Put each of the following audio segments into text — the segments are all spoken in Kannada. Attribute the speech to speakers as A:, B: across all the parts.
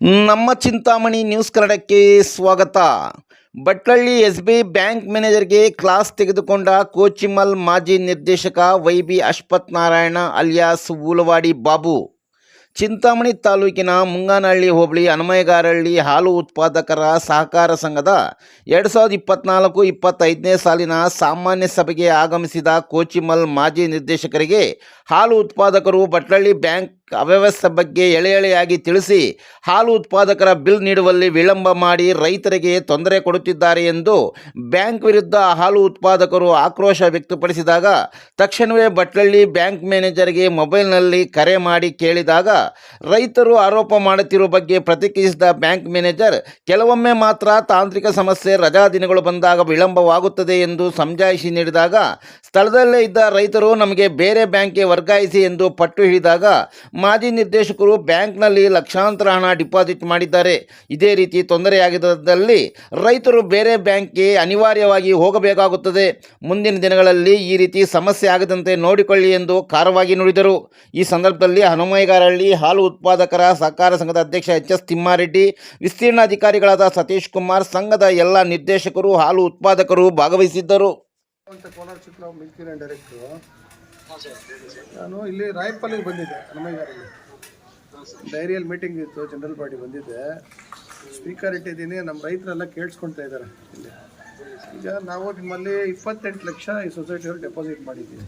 A: ನಮ್ಮ ಚಿಂತಾಮಣಿ ನ್ಯೂಸ್ ಕನ್ನಡಕ್ಕೆ ಸ್ವಾಗತ. ಭಟ್ಲಳ್ಳಿ ಎಸ್ ಬಿ ಬ್ಯಾಂಕ್ ಮ್ಯಾನೇಜರ್ಗೆ ಕ್ಲಾಸ್ ತೆಗೆದುಕೊಂಡ ಕೋಚಿಮಲ್ ಮಾಜಿ ನಿರ್ದೇಶಕ Y B Ashwath Narayana alias Ulavadi Babu. Chintamani ತಾಲೂಕಿನ ಮುಂಗಾನಹಳ್ಳಿ ಹೋಬಳಿ ಹನುಮಯಗಾರಹಳ್ಳಿ ಹಾಲು ಉತ್ಪಾದಕರ ಸಹಕಾರ ಸಂಘದ ಎರಡು ಸಾವಿರದ ಇಪ್ಪತ್ನಾಲ್ಕು ಇಪ್ಪತ್ತೈದನೇ ಸಾಲಿನ ಸಾಮಾನ್ಯ ಸಭೆಗೆ ಆಗಮಿಸಿದ ಕೋಚಿಮಲ್ ಮಾಜಿ ನಿರ್ದೇಶಕರಿಗೆ ಹಾಲು ಉತ್ಪಾದಕರು ಬಟ್ಲಳ್ಳಿ ಬ್ಯಾಂಕ್ ಅವ್ಯವಸ್ಥೆ ಬಗ್ಗೆ ಎಳೆ ಎಳೆಯಾಗಿ ತಿಳಿಸಿ ಹಾಲು ಉತ್ಪಾದಕರ ಬಿಲ್ ನೀಡುವಲ್ಲಿ ವಿಳಂಬ ಮಾಡಿ ರೈತರಿಗೆ ತೊಂದರೆ ಕೊಡುತ್ತಿದ್ದಾರೆ ಎಂದು ಬ್ಯಾಂಕ್ ವಿರುದ್ಧ ಹಾಲು ಉತ್ಪಾದಕರು ಆಕ್ರೋಶ ವ್ಯಕ್ತಪಡಿಸಿದಾಗ ತಕ್ಷಣವೇ ಬಟ್ಲಳ್ಳಿ ಬ್ಯಾಂಕ್ ಮ್ಯಾನೇಜರ್ಗೆ ಮೊಬೈಲ್ನಲ್ಲಿ ಕರೆ ಮಾಡಿ ಕೇಳಿದಾಗ ರೈತರು ಆರೋಪ ಮಾಡುತ್ತಿರುವ ಬಗ್ಗೆ ಪ್ರತಿಕ್ರಿಯಿಸಿದ ಬ್ಯಾಂಕ್ ಮ್ಯಾನೇಜರ್, ಕೆಲವೊಮ್ಮೆ ಮಾತ್ರ ತಾಂತ್ರಿಕ ಸಮಸ್ಯೆ ರಜಾ ದಿನಗಳು ಬಂದಾಗ ವಿಳಂಬವಾಗುತ್ತದೆ ಎಂದು ಸಮಜಾಯಿಷಿ ನೀಡಿದಾಗ ಸ್ಥಳದಲ್ಲೇ ಇದ್ದ ರೈತರು ನಮಗೆ ಬೇರೆ ಬ್ಯಾಂಕ್ಗೆ ವರ್ಗಾಯಿಸಿ ಎಂದು ಪಟ್ಟು ಹಿಡಿದಾಗ ಮಾಜಿ ನಿರ್ದೇಶಕರು ಬ್ಯಾಂಕ್ನಲ್ಲಿ ಲಕ್ಷಾಂತರ ಹಣ ಡಿಪಾಸಿಟ್ ಮಾಡಿದ್ದಾರೆ. ಇದೇ ರೀತಿ ತೊಂದರೆಯಾಗಿದ್ದಲ್ಲಿ ರೈತರು ಬೇರೆ ಬ್ಯಾಂಕ್ಗೆ ಅನಿವಾರ್ಯವಾಗಿ ಹೋಗಬೇಕಾಗುತ್ತದೆ. ಮುಂದಿನ ದಿನಗಳಲ್ಲಿ ಈ ರೀತಿ ಸಮಸ್ಯೆ ಆಗದಂತೆ ನೋಡಿಕೊಳ್ಳಿ ಎಂದು ಖಾರವಾಗಿ ನುಡಿದರು. ಈ ಸಂದರ್ಭದಲ್ಲಿ ಹನುಮೈಗಾರಹಳ್ಳಿ ಹಾಲು ಉತ್ಪಾದಕರ ಸಹಕಾರ ಸಂಘದ ಅಧ್ಯಕ್ಷ ಎಚ್ ಎಸ್ ತಿಮ್ಮಾರೆಡ್ಡಿ, ವಿಸ್ತೀರ್ಣ ಅಧಿಕಾರಿಗಳಾದ ಸತೀಶ್ ಕುಮಾರ್, ಸಂಘದ ಎಲ್ಲ ನಿರ್ದೇಶಕರು, ಹಾಲು ಉತ್ಪಾದಕರು ಭಾಗವಹಿಸಿದ್ದರು.
B: ಅಂತ ಕೋಲಾರ ಚಿತ್ರ ಮಿಲ್ಕಿನ ಡೈರೆಕ್ಟ್ರು ನಾನು ಇಲ್ಲಿ ರಾಯಪಲ್ಲಿಗೆ ಬಂದಿದ್ದೆ ಹನುಮೈಗಾರಲ್ಲಿ ಡೈರಿಯಲ್ಲಿ ಮೀಟಿಂಗ್ ಇತ್ತು ಜನರಲ್ ಬಾಡಿ ಬಂದಿದ್ದೆ. ಸ್ಪೀಕರ್ ಇಟ್ಟಿದ್ದೀನಿ ನಮ್ಮ ರೈತರೆಲ್ಲ ಕೇಳಿಸ್ಕೊಳ್ತಾ ಇದ್ದಾರೆ ಇಲ್ಲಿ. ಈಗ ನಾವು ನಿಮ್ಮಲ್ಲಿ ಇಪ್ಪತ್ತೆಂಟು ಲಕ್ಷ ಈ ಸೊಸೈಟಿಯವ್ರು ಡೆಪಾಸಿಟ್ ಮಾಡಿದ್ದೀವಿ.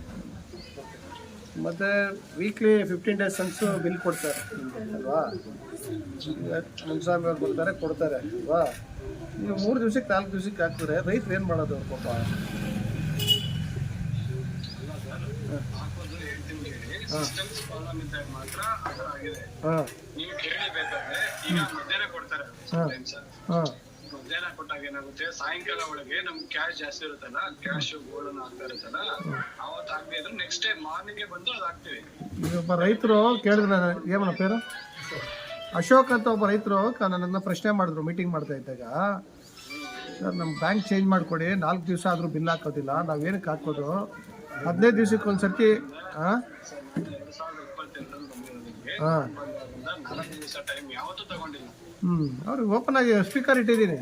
B: ಮತ್ತು ವೀಕ್ಲಿ ಫಿಫ್ಟೀನ್ ಡೇಸ್ ಸನ್ಸು ಬಿಲ್ ಕೊಡ್ತಾರೆ ಅಲ್ವಾ? ಈಗ ಮುನ್ಸ್ವಾಮಿ ಅವ್ರು ಬರ್ತಾರೆ ಕೊಡ್ತಾರೆ ಅಲ್ವಾ? ನೀವು ಮೂರು ದಿವ್ಸಕ್ಕೆ ನಾಲ್ಕು ದಿವ್ಸಕ್ಕೆ ಹಾಕ್ತಾರೆ ರೈತರು ಏನು ಮಾಡೋದು
C: ಸಿಸ್ಟಮ್ಸ್ ಪ್ರಾಬ್ಲಮ್ ಇದ್ದಾಗ ಮಾತ್ರ ಆ ಥರ ಆಗಿದೆ. ನೀವು ಕೇಳಿ ಬೇಕಾದ್ರೆ ಈಗ ಮಧ್ಯಾಹ್ನ ಕೊಡ್ತಾರೆ ಟೈಮ್ಸ್
B: ಹಾಂ.
C: ಮಧ್ಯಾಹ್ನ ಕೊಟ್ಟಾಗ ಏನಾಗುತ್ತೆ ಸಾಯಂಕಾಲ ಒಳಗೆ ನಮ್ಗೆ ಕ್ಯಾಶ್ ಜಾಸ್ತಿ ಇರುತ್ತಲ್ಲ ಕ್ಯಾಶ್ ಗೋಲ್ಡ್ ಆಗ್ತಾ ಇರುತ್ತಲ್ಲ ಅವತ್ತು ಆಗದೆ ಇದ್ರೆ ನೆಕ್ಸ್ಟ್ ಡೇ ಮಾರ್ನಿಂಗ್ ಬಂದು ಅದು ಹಾಕ್ತೀವಿ.
B: ಈಗ ಒಬ್ಬ ರೈತರು ಕೇಳಿದ್ರೆ ಏಮನ ಪೇರು? ಅಶೋಕ್ ಅಂತ ಒಬ್ಬ ರೈತರು ನನ್ನನ್ನು ಪ್ರಶ್ನೆ ಮಾಡಿದ್ರು ಮೀಟಿಂಗ್ ಮಾಡ್ತಾ ಇದ್ದಾಗ. ಸರ್ ನಮ್ಮ ಬ್ಯಾಂಕ್ ಚೇಂಜ್ ಮಾಡಿಕೊಡಿ ನಾಲ್ಕು ದಿವಸ ಆದರೂ ಬಿಲ್ ಹಾಕೋದಿಲ್ಲ ನಾವೇನಕ್ಕೆ ಹಾಕೋದು ಹದಿನೈದು ದಿವ್ಸಕ್ಕೆ ಒಂದು ಸರ್ತಿ ಹಾಂ ಹಾಂ ಹ್ಞೂ ಅವ್ರಿಗೆ ಓಪನ್ ಆಗಿ ಸ್ಪೀಕರ್ ಇಟ್ಟಿದ್ದೀನಿ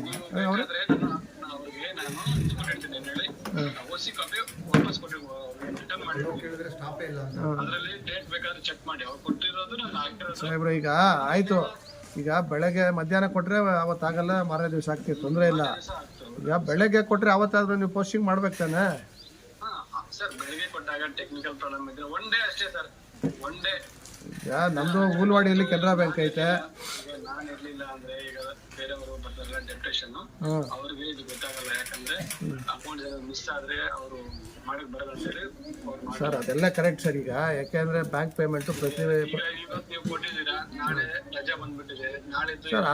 B: ಸಾಹೇಬ್ರು ಈಗ ಆಯಿತು. ಈಗ ಬೆಳಗ್ಗೆ ಮಧ್ಯಾಹ್ನ ಕೊಟ್ಟರೆ ಅವತ್ತಾಗಲ್ಲ, ಮಾರನೇ ದಿವಸ ಆಗ್ತಿತ್ತು, ತೊಂದರೆ ಇಲ್ಲ. ಈಗ ಬೆಳಗ್ಗೆ ಕೊಟ್ಟರೆ ಅವತ್ತಾದ್ರೂ ನೀವು ಪೋಸ್ಟಿಂಗ್ ಮಾಡ್ಬೇಕು ತಾನೆ?
C: ಸರ್ ಬೆಳಿಗ್ಗೆ ಕೊಟ್ಟಾಗ ಟೆಕ್ನಿಕಲ್ ಪ್ರಾಬ್ಲಮ್ ಇದ್ರೆ ಒನ್ ಡೇ ಅಷ್ಟೇ ಸರ್ ಒನ್ ಡೇ
B: ಈಗ ನಮ್ಮದು ಹೂಲ್ವಾಡಿಯಲ್ಲಿ ಕೆನರಾ ಬ್ಯಾಂಕ್ ಐತೆ.
C: ನಾನು ಇರ್ಲಿಲ್ಲ ಅಂದ್ರೆ ಈಗ ಬೇರೆಯವರು ಬರ್ತಾರಲ್ಲ ಡೆಪ್ಟೇಷನ್
B: ಹಾಂ
C: ಅವ್ರಿಗೆ ಇದು ಗೊತ್ತಾಗಲ್ಲ ಯಾಕಂದ್ರೆ ಅಕೌಂಟ್ ಮಿಸ್ ಆದ್ರೆ ಅವರು ಮಾಡಕ್ ಬರಲ್ಲ ಅಂತ ಹೇಳಿ ಅವ್ರು ಮಾಡಿ
B: ಸರ್ ಅದೆಲ್ಲ ಕರೆಕ್ಟ್ ಸರ್ ಈಗ. ಯಾಕೆಂದ್ರೆ ಬ್ಯಾಂಕ್ ಪೇಮೆಂಟು ಪ್ರತಿ
C: ಈಗ ಇವತ್ತು ನೀವು ಕೊಟ್ಟಿದ್ದೀರಾ ನಾಳೆ ರಜಾ ಬಂದ್ಬಿಟ್ಟಿದೆ ನಾಳಿದ್ದು
B: ಸರ್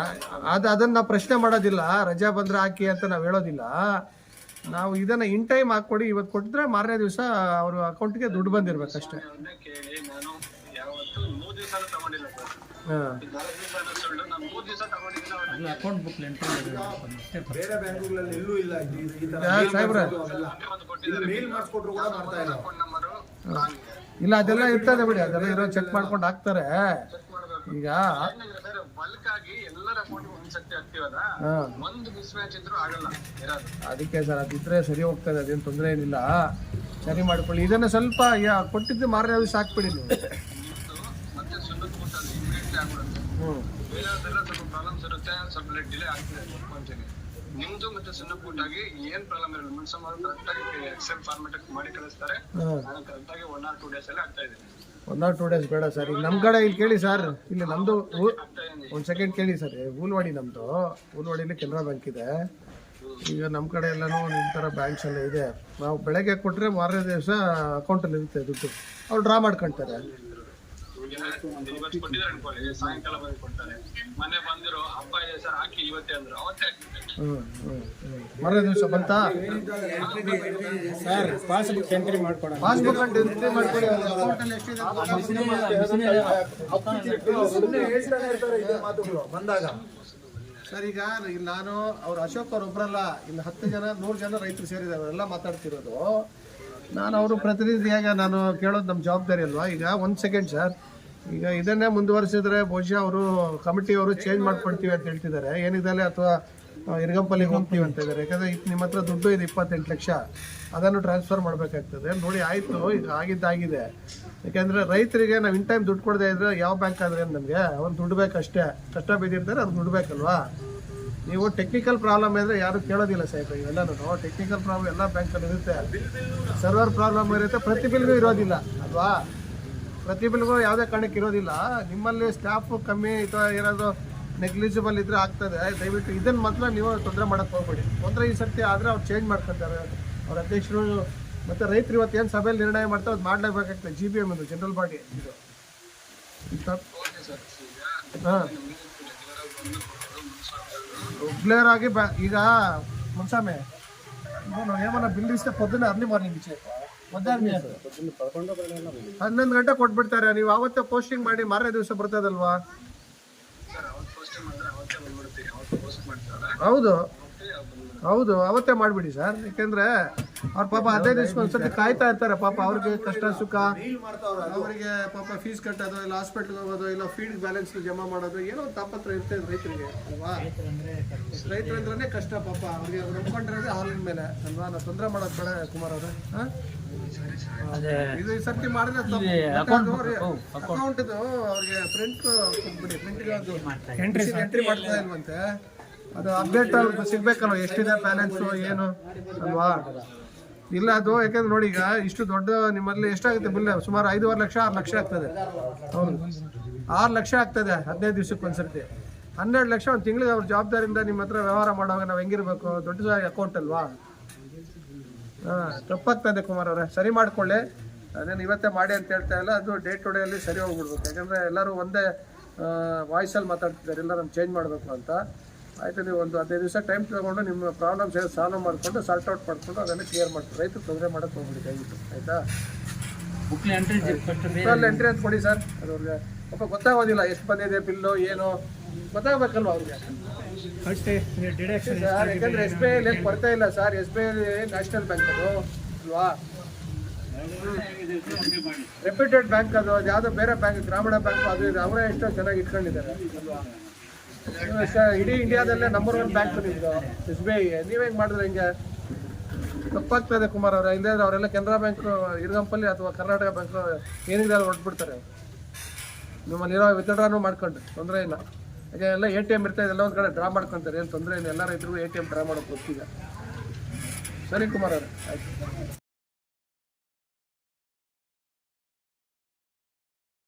B: ಅದು ಅದನ್ನ ನಾವು ಪ್ರಶ್ನೆ ಮಾಡೋದಿಲ್ಲ. ರಜಾ ಬಂದ್ರೆ ಹಾಕಿ ಅಂತ ನಾವು ಹೇಳೋದಿಲ್ಲ. ನಾವು ಇದನ್ನ ಇನ್ ಟೈಮ್ ಹಾಕೊಡಿ ಇವತ್ತು ಕೊಟ್ಟಿದ್ರೆ ಮಾರನೇ ದಿವಸ ಅವ್ರ ಅಕೌಂಟ್ಗೆ ದುಡ್ಡು ಬಂದಿರ್ಬೇಕಷ್ಟೇ.
D: ಇಲ್ಲ
B: ಅದೆಲ್ಲ ಇರ್ತದೆ ಬಿಡಿ ಅದೆಲ್ಲ ಇರೋ ಚೆಕ್ ಮಾಡ್ಕೊಂಡು ಹಾಕ್ತಾರೆ. ಈಗ
C: ಸರ್ ಬಲ್ಕ್ ಆಗಿ ಎಲ್ಲರ ಅಕೌಂಟ್ ಒಂದ್ ಸತಿ ಹಾಕ್ತಿವಲ್ಲ ಒಂದು ಮಿಸ್ ಮ್ಯಾಚ್ ಇದ್ರು ಆಗಲ್ಲ ಇರೋದು
B: ಅದಕ್ಕೆ ಸರ್ ಅದಿದ್ರೆ ಸರಿ ಹೋಗ್ತದೆ ಅದೇನು ತೊಂದರೆ ಏನಿಲ್ಲ. ಸರಿ ಮಾಡ್ಕೊಳ್ಳಿ. ಇದನ್ನ ಸ್ವಲ್ಪ ಕೊಟ್ಟಿದ್ದು ಮಾರನೇ ದಿವಸ ಹಾಕ್ಬಿಡಿ ನೀವು.
C: ಮತ್ತೆ ಸುಣ್ಣದ ಕೂಟಲ್ಲಿ ಇಮಿಡಿಯೇಟ್ಲಿ ಆಗ್ಬಿಡುತ್ತೆ ಬೇರೆಯವ್ರದೆಲ್ಲ ಸ್ವಲ್ಪ ಪ್ರಾಬ್ಲಮ್ಸ್ ಇರುತ್ತೆ ಸ್ವಲ್ಪ ಡಿಲೇ ಆಗ್ತಿದೆ ಅಂತೀನಿ ನಿಮ್ದು ಮತ್ತೆ ಸಣ್ಣ ಪುಟ್ಟಾಗಿ ಏನ್ ಪ್ರಾಬ್ಲಮ್ ಇರಲ್ಲ ಅವರು ಕರೆಕ್ಟ್ ಆಗಿ ಎಕ್ಸೆಲ್ ಫಾರ್ಮೆಟ್ ಮಾಡಿ ಕಳಿಸ್ತಾರೆ ನಾನು ಕರೆಕ್ಟ್ ಆಗಿ ಒನ್ ಆರ್ ಟೂ ಡೇಸ್ ಅಲ್ಲಿ ಆಗ್ತಾ ಇದ್ದೀನಿ
B: ಒನ್ ಆರ್ ಟೂ ಡೇಸ್ ಬೇಡ ಸರ್ ಈಗ ನಮ್ಮ ಕಡೆ ಇಲ್ಲಿ ಕೇಳಿ ಸರ್ ಇಲ್ಲಿ ನಮ್ಮದು ಒಂದು ಸೆಕೆಂಡ್ ಕೇಳಿ ಸರ್ ಹೂಲ್ವಾಡಿ ನಮ್ಮದು ಹೂಲ್ವಾಡಿಲಿ ಕೆನರಾ ಬ್ಯಾಂಕ್ ಇದೆ. ಈಗ ನಮ್ಮ ಕಡೆ ಎಲ್ಲನೂ ನಿಮ್ಮ ಥರ ಬ್ಯಾಂಕ್ಸ್ ಎಲ್ಲ ಇದೆ. ನಾವು ಬೆಳಗ್ಗೆ ಕೊಟ್ಟರೆ ಮಾರನೇ ದಿವಸ ಅಕೌಂಟಲ್ಲಿ ಇರುತ್ತೆ ದುಡ್ಡು. ಅವ್ರು ಡ್ರಾ ಮಾಡ್ಕೊಳ್ತಾರೆ
C: ಸರ್ ಇವತ್ತೇ
D: ಬಂದಾಗ
B: ಸರ್ ಈಗ ನಾನು ಅವ್ರು ಅಶೋಕ್ ಅವ್ರು ಒಬ್ಬರಲ್ಲ ಇಲ್ಲಿ ಹತ್ತು ಜನ ನೂರು ಜನ ರೈತರು ಸೇರಿದ್ದಾರೆ ಅವರೆಲ್ಲ ಮಾತಾಡ್ತಿರೋದು ನಾನು ಅವರು ಪ್ರತಿನಿಧಿಯಾಗ ನಾನು ಕೇಳೋದು ನಮ್ಮ ಜವಾಬ್ದಾರಿ ಅಲ್ವಾ? ಈಗ ಒಂದು ಸೆಕೆಂಡ್ ಸರ್ ಈಗ ಇದನ್ನೇ ಮುಂದುವರಿಸಿದ್ರೆ ಬಹುಶಃ ಅವರು ಕಮಿಟಿಯವರು ಚೇಂಜ್ ಮಾಡ್ಕೊಡ್ತೀವಿ ಅಂತ ಹೇಳ್ತಿದ್ದಾರೆ. ಏನಿದೆ ಅಥವಾ ಇರ್ಗಂಪಲ್ಲಿಗೆ ಹೋಗ್ತೀವಿ ಅಂತ ಇದ್ದಾರೆ. ಯಾಕಂದ್ರೆ ನಿಮ್ಮ ಹತ್ರ ದುಡ್ಡು ಇದೆ, ಇಪ್ಪತ್ತೆಂಟು ಲಕ್ಷ. ಅದನ್ನು ಟ್ರಾನ್ಸ್ಫರ್ ಮಾಡಬೇಕಾಗ್ತದೆ. ನೋಡಿ, ಆಯಿತು, ಈಗ ಆಗಿದ್ದಾಗಿದೆ ಯಾಕೆಂದರೆ ರೈತರಿಗೆ ನಾವು ಇನ್ ಟೈಮ್ ದುಡ್ಡು ಕೊಡದೆ ಇದ್ರೆ ಯಾವ ಬ್ಯಾಂಕ್ ಆದ್ರೆ ನಮಗೆ? ಅವ್ನು ದುಡ್ಡು ಬೇಕಷ್ಟೇ ಕಷ್ಟ ಬಿದ್ದಿರ್ತಾರೆ, ಅದು ದುಡ್ಡು ಬೇಕಲ್ವಾ? ನೀವು ಟೆಕ್ನಿಕಲ್ ಪ್ರಾಬ್ಲಮ್ ಇದ್ರೆ ಯಾರು ಕೇಳೋದಿಲ್ಲ ಸಾಹೇಬ್ ಇವೆಲ್ಲನೂ. ಟೆಕ್ನಿಕಲ್ ಪ್ರಾಬ್ಲಮ್ ಎಲ್ಲ ಬ್ಯಾಂಕಲ್ಲಿ ಇರುತ್ತೆ ಸರ್ವರ್ ಪ್ರಾಬ್ಲಮ್ ಇರುತ್ತೆ, ಪ್ರತಿ ಬಿಲ್ಗೂ ಇರೋದಿಲ್ಲ, ಅಲ್ವಾ? ಪ್ರತಿ ಬಿಲ್ಗೂ ಯಾವುದೇ ಕಾರಣಕ್ಕೆ ಇರೋದಿಲ್ಲ. ನಿಮ್ಮಲ್ಲಿ ಸ್ಟಾಫ್ ಕಮ್ಮಿ ಅಥವಾ ಏನಾದರೂ ನೆಗ್ಲಿಜಿಬಲ್ ಇದ್ರೆ ಆಗ್ತದೆ. ದಯವಿಟ್ಟು ಇದನ್ನು ಮಾತ್ರ ನೀವು ತೊಂದರೆ ಮಾಡಕ್ಕೆ ಹೋಗ್ಬೇಡಿ. ತೊಂದರೆ ಈ ಸರ್ತಿ ಆದರೆ ಅವ್ರು ಚೇಂಜ್ ಮಾಡ್ಕೊತಾರೆ. ಅವ್ರ ಅಧ್ಯಕ್ಷರು ಮತ್ತು ರೈತರು ಇವತ್ತು ಏನು ಸಭೆಯಲ್ಲಿ ನಿರ್ಣಯ ಮಾಡ್ತಾರೆ ಅದು ಮಾಡಲೇಬೇಕಾಗ್ತದೆ. ಜಿ ಬಿ ಎಂ ಇದು ಜನರಲ್ ಬಾಡಿ ಇದು. ಹಾಂ. ರೆಗ್ಯುಲರ್ ಆಗಿ ಬ ಈಗ ಮುನ್ಸಾಮೆ. ನಾನು ಏಮನ್ನ ಬಿಲ್ ಇಷ್ಟ పొద్దున్న ಅರ್ಲಿ ಮಾರ್ನಿಂಗ್ ಇಚ್ಚೆ ಹನ್ನೊಂದು ಗಂಟೆ ಕೊಟ್ಬಿಡ್ತಾರೆ ನೀವು ಅವತ್ತೇ ಪೋಸ್ಟಿಂಗ್ ಮಾಡಿ ಮಾರನೇ ದಿವಸ ಬರ್ತದಲ್ವಾ
C: ಸರ್ ಅವತ್ತು ಪೋಸ್ಟ್ ಮಾಡಿದ್ರೆ ಅವತ್ತೇ ಬಂದ್ಬಿಡ್ತೀವಿ ಅವತ್ತು ಪೋಸ್ಟ್ ಮಾಡ್ತಾರೆ
B: ಹೌದು
C: ಮತ್ತೆ ಅದು
B: ಹೌದು ಅವತ್ತೇ ಮಾಡಿಬಿಡಿ ಸರ್. ಯಾಕೆಂದ್ರೆ ಅವ್ರ ಪಾಪ ಹದಿನೈದು ದಿವಸ ಒಂದ್ಸತಿ ಕಾಯ್ತಾ ಇರ್ತಾರೆ. ಪಾಪ ಅವ್ರಿಗೆ ಕಷ್ಟ ಸುಖ ಅವರಿಗೆ ಪಾಪ ಫೀಸ್ ಕಟ್ಟೋದು ಇಲ್ಲ ಹಾಸ್ಪಿಟ್ಲ್ಗೆ ಹೋಗೋದು ಇಲ್ಲ ಫೀಲ್ಡ್ ಬ್ಯಾಲೆನ್ಸ್ ಜಮಾ ಮಾಡೋದು ಏನೋ ಒಂದು ತಾಪತ್ರ ಇರ್ತದೆ ರೈತರಿಗೆ ಅಲ್ವಾ? ರೈತರಂದ್ರೆ ಕಷ್ಟ ಪಾಪ. ಅವ್ರಿಗೆ ಅವ್ರು ನಂಬ್ಕೊಂಡಿರೋದೇ ಹಾಲಿನ ಮೇಲೆ ಅಲ್ವಾ? ನಾವು ತೊಂದರೆ ಮಾಡೋದು ಬೇಡ ಕುಮಾರ್ ಅವ್ರೆ. ಇದು ಈ ಸರ್ತಿ ಮಾಡಿದ್ರೆ ಅಕೌಂಟ್ ಅವ್ರಿಗೆ ಪ್ರಿಂಟ್ ಬಿಡಿ ಪ್ರಿಂಟ್ ಎಂಟ್ರಿ ಮಾಡ್ತಾ ಇಲ್ವಂತೆ. ಅದು ಅಪ್ಡೇಟ್ ಸಿಗ್ಬೇಕಲ್ವ? ಎಷ್ಟಿದೆ ಬ್ಯಾಲೆನ್ಸ್ ಏನು? ಅಲ್ವಾ? ಇಲ್ಲ ಅದು, ಯಾಕಂದ್ರೆ ನೋಡಿ ಈಗ ಇಷ್ಟು ದೊಡ್ಡ ನಿಮ್ಮಲ್ಲಿ ಎಷ್ಟಾಗುತ್ತೆ ಬಿಲ್? ಸುಮಾರು ಐದೂವರೆ ಲಕ್ಷ, ಆರು ಲಕ್ಷ ಆಗ್ತದೆ. ಹೌದು. ಆರು ಲಕ್ಷ ಆಗ್ತದೆ ಹದಿನೈದು ದಿವ್ಸಕ್ಕೆ ಒಂದ್ಸರ್ತಿ. ಹನ್ನೆರಡು ಲಕ್ಷ ಒಂದು ತಿಂಗಳಿಗೆ ಅವ್ರ ಜವಾಬ್ದಾರಿಯಿಂದ ನಿಮ್ಮ ಹತ್ರ ವ್ಯವಹಾರ ಮಾಡುವಾಗ ನಾವು ಹೆಂಗಿರ್ಬೇಕು? ದೊಡ್ಡ ಅಕೌಂಟ್ ಅಲ್ವಾ? ಹಾಂ, ತಪ್ಪಾಗ್ತದೆ ಕುಮಾರ್ ಅವರೇ. ಸರಿ ಮಾಡ್ಕೊಳ್ಳಿ. ಅದೇನು ಇವತ್ತೇ ಮಾಡಿ ಅಂತ ಹೇಳ್ತಾ ಇಲ್ಲ. ಅದು ಡೇ ಟು ಡೇ ಅಲ್ಲಿ ಸರಿ ಹೋಗ್ಬಿಡ್ಬೇಕು. ಯಾಕಂದರೆ ಎಲ್ಲರೂ ಒಂದೇ ವಾಯ್ಸಲ್ಲಿ ಮಾತಾಡ್ತಿದ್ದಾರೆ. ಎಲ್ಲ ನಮ್ಗೆ ಚೇಂಜ್ ಮಾಡಬೇಕು ಅಂತ. ಆಯಿತು ನೀವು ಒಂದು ಹದಿನೈದು ದಿವಸ ಟೈಮ್ ತಗೊಂಡು ನಿಮ್ಮ ಪ್ರಾಬ್ಲಮ್ಸ್ ಏನು ಸಾಲ್ವ್ ಮಾಡಿಕೊಂಡು ಸಾಲ್ಟ್ ಔಟ್ ಮಾಡಿಕೊಂಡು ಅದನ್ನು ಕ್ಲಿಯರ್ ಮಾಡ್ತೀವಿ ರೈತರು ತೊಂದರೆ ಮಾಡೋಕ್ಕೆ ಹೋಗ್ಬಿಡಿ ದಯವಿಟ್ಟು ಆಯಿತಾ? ಬುಕ್ಲಿ ಎಂಟ್ರಿ ಅಂತ ಕೊಡಿ ಸರ್ ಅದು ಅವ್ರಿಗೆ. ಪಾಪ ಗೊತ್ತಾಗೋದಿಲ್ಲ ಎಷ್ಟು ಬಂದಿದೆ ಬಿಲ್ಲು ಏನು? ಗೊತ್ತಾಗಬೇಕಲ್ವ ಅವ್ರಿಗೆ? ಸರ್ ಯಾಕಂದ್ರೆ ಎಸ್ ಬಿ ಐಲಿ ಬರ್ತಾ ಇಲ್ಲ sir S B I national bank ಅದು ಅಲ್ವಾ? ರೆಪ್ಯೂಟೆಡ್ ಬ್ಯಾಂಕ್ ಅದು ಅದು ಯಾವುದೋ ಬೇರೆ ಬ್ಯಾಂಕ್ ಗ್ರಾಮೀಣ ಬ್ಯಾಂಕ್ ಅದು ಇದು ಅವರೇ ಎಷ್ಟೋ ಚೆನ್ನಾಗಿ ಇಟ್ಕೊಂಡಿದ್ದಾರೆ ಅಲ್ವಾ? ಇಡೀ ಇಂಡಿಯಾದಲ್ಲೇ ನಂಬರ್ ಒನ್ ಬ್ಯಾಂಕ್ ನಿಮ್ಮದು ಎಸ್ ಬಿ ಐ ನೀವು ಹೆಂಗೆ ಮಾಡಿದ್ರೆ ಹಿಂಗೆ? ತಪ್ಪಾಗ್ತದೆ ಕುಮಾರ್ ಅವರ. ಇಲ್ಲದ್ರೆ ಅವರೆಲ್ಲ ಕೆನರಾ ಬ್ಯಾಂಕ್ ಇರ್ಗಂಪಲ್ಲಿ ಅಥವಾ ಕರ್ನಾಟಕ ಬ್ಯಾಂಕ್ ಏನಿದೆ ಅಲ್ಲಿ ಹೊರಟ್ಬಿಡ್ತಾರೆ ನಿಮ್ಮಲ್ಲಿರೋ ವಿತ್ಡ್ರಾನು ಮಾಡ್ಕೊಂಡು ತೊಂದರೆ ಇಲ್ಲ. ಯಾಕೆ ಎಲ್ಲ ಎ ಟಿ ಎಂ ಇರ್ತಾ ಎಲ್ಲ ಒಂದು ಕಡೆ ಡ್ರಾ ಮಾಡ್ಕೊಂತಾರೆ. ಏನು ತೊಂದರೆ ಇಲ್ಲ. ಎಲ್ಲ ರೈತರಿಗೂ ಎ ಟಿ ಎಂ ಡ್ರಾ ಮಾಡೋಕೆ ಗೊತ್ತಿಲ್ಲ. ಸರಿ ಕುಮಾರ್ ಅವರೇ. ಆಯ್ತು.